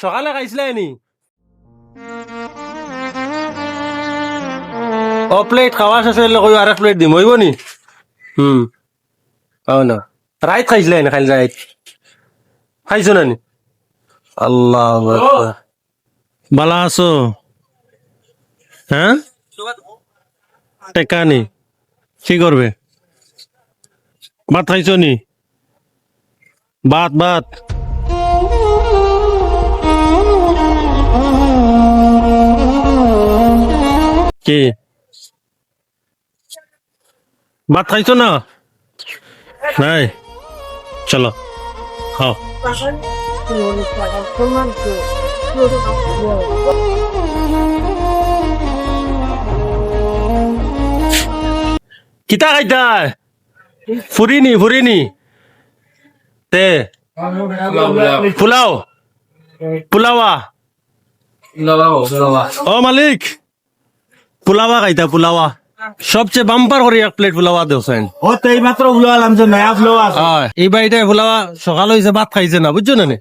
সকালে খাইছিলাই নি ও প্লেট খাওয়া শেষ হইলে কই আর প্লেট দিম, হইব নি? হুম। পাও না। রাইত খাইছিলাই না খাইল রাইত খাইছো না নি? আল্লাহ বালা আছো। হ্যাঁ টেকা নি? কি করবে ভাত খাইছো নি? ভাত ভাত। কি? ভাত খাইছো না? নাই। চলো খাও। কিতা খাইতা? ফুরিনি ফুরিনি তে পোলাও পোলাওয়া ও মালিক। পোলাওয়া খাইতা পোলাওয়া। সবচেয়ে বাম্পার করে এক প্লেট পোলাওয়া দেওছেন ও তো এই মাত্র উলো আলাম যে নয়া ফ্লো আছে হয়। এই বাড়িটা পোলাওয়া সকাল হয়েছে ভাত খাইছে না বুঝছ না নে?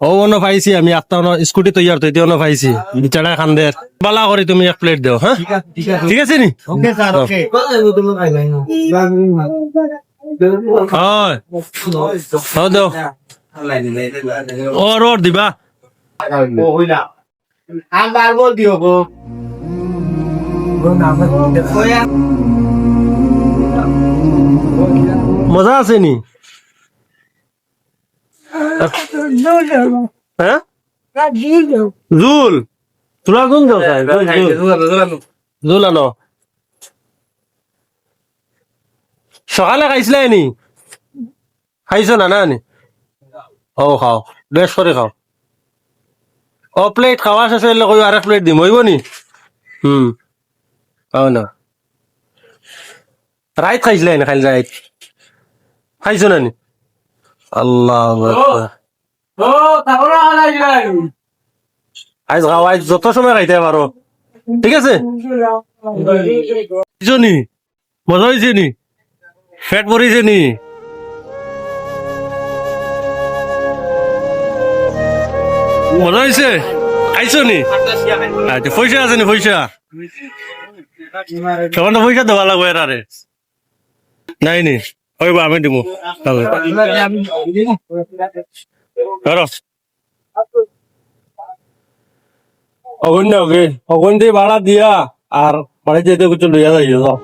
ও অন্য পাইছি আমি আটটা স্কুটি তৈয়ার তো অন্য পাইছি বিচারা খান্দের বালা করে তুমি এক প্লেট দেও হ্যাঁ ঠিক আছে নি? ওকে স্যার ওকে হয়। হও দেও ওর ওর দিবা। ও হইলা আবার বল দিও গো মজা আছে নি? হ্যাঁ? জুল। তোরা কোন চাই জুল আনো। সকালে খাইছিলে নি? খাইছো না না নি? ও খাও। বেশ করে খাও ও প্লেট খাওয়া শেষ হইলে কই আরেক প্লেট দিম। হইব নি? হুম। খাও না রাইত খাইছিলে না খাইল রাইত খাইছো না নি আল্লাহ আজ খাও আজ যত সময় খাইতে পারো ঠিক আছে নি মজা হয়েছে নি ফ্যাট পরিছে নি মজা হয়েছে খাইছো নি আচ্ছা পয়সা আছে নি পয়সা তখন তো পয়সা দেওয়া লাগবে এরারে নাই নি, হইব, আমি দিব ধরো। অগুন দিয়ে ভাড়া দিয়া আর বাড়ি যেতে কিছু লইয়া যাও।